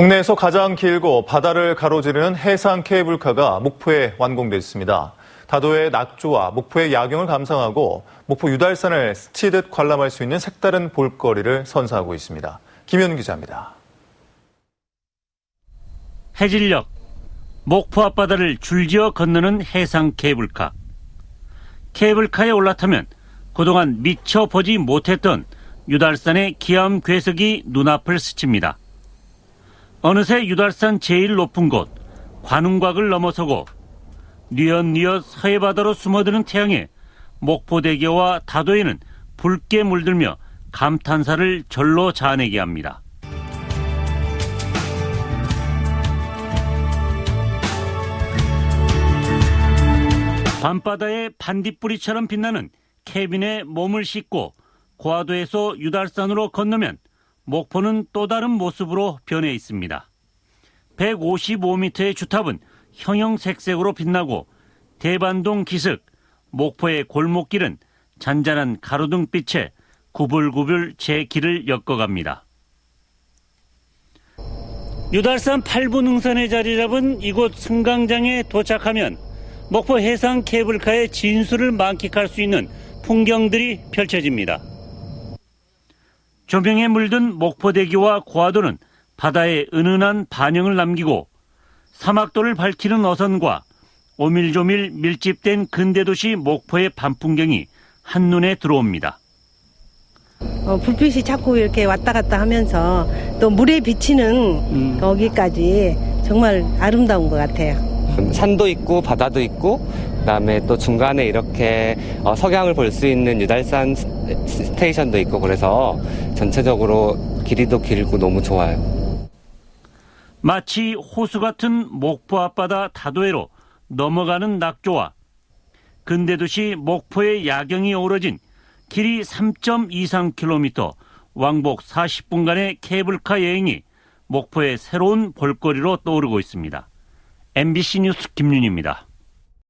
국내에서 가장 길고 바다를 가로지르는 해상 케이블카가 목포에 완공됐습니다. 다도의 낙조와 목포의 야경을 감상하고 목포 유달산을 스치듯 관람할 수 있는 색다른 볼거리를 선사하고 있습니다. 김현 기자입니다. 해질녘 목포 앞바다를 줄지어 건너는 해상 케이블카. 케이블카에 올라타면 그동안 미처 보지 못했던 유달산의 기암 괴석이 눈앞을 스칩니다. 어느새 유달산 제일 높은 곳 관웅곽을 넘어서고 뉘엿뉘엿 서해바다로 숨어드는 태양에 목포대교와 다도에는 붉게 물들며 감탄사를 절로 자아내게 합니다. 밤바다의 반딧불이처럼 빛나는 케빈의 몸을 싣고 고화도에서 유달산으로 건너면 목포는 또 다른 모습으로 변해 있습니다. 155m의 주탑은 형형색색으로 빛나고 대반동 기슭, 목포의 골목길은 잔잔한 가로등빛에 구불구불 제 길을 엮어갑니다. 유달산 8분 능선에 자리 잡은 이곳 승강장에 도착하면 목포 해상 케이블카의 진수를 만끽할 수 있는 풍경들이 펼쳐집니다. 조명에 물든 목포대교와 고화도는 바다에 은은한 반영을 남기고 사막도를 밝히는 어선과 오밀조밀 밀집된 근대도시 목포의 밤풍경이 한눈에 들어옵니다. 어, 불빛이 자꾸 이렇게 왔다 갔다 하면서 또 물에 비치는 거기까지 정말 아름다운 것 같아요. 산도 있고 바다도 있고 그다음에 또 중간에 이렇게 어, 석양을 볼 수 있는 유달산 스- 스테이션도 있고 그래서 전체적으로 길이도 길고 너무 좋아요. 마치 호수 같은 목포 앞바다 다도해로 넘어가는 낙조와 근대도시 목포의 야경이 어우러진 길이 3.23km 왕복 40분간의 케이블카 여행이 목포의 새로운 볼거리로 떠오르고 있습니다. MBC 뉴스 김윤입니다.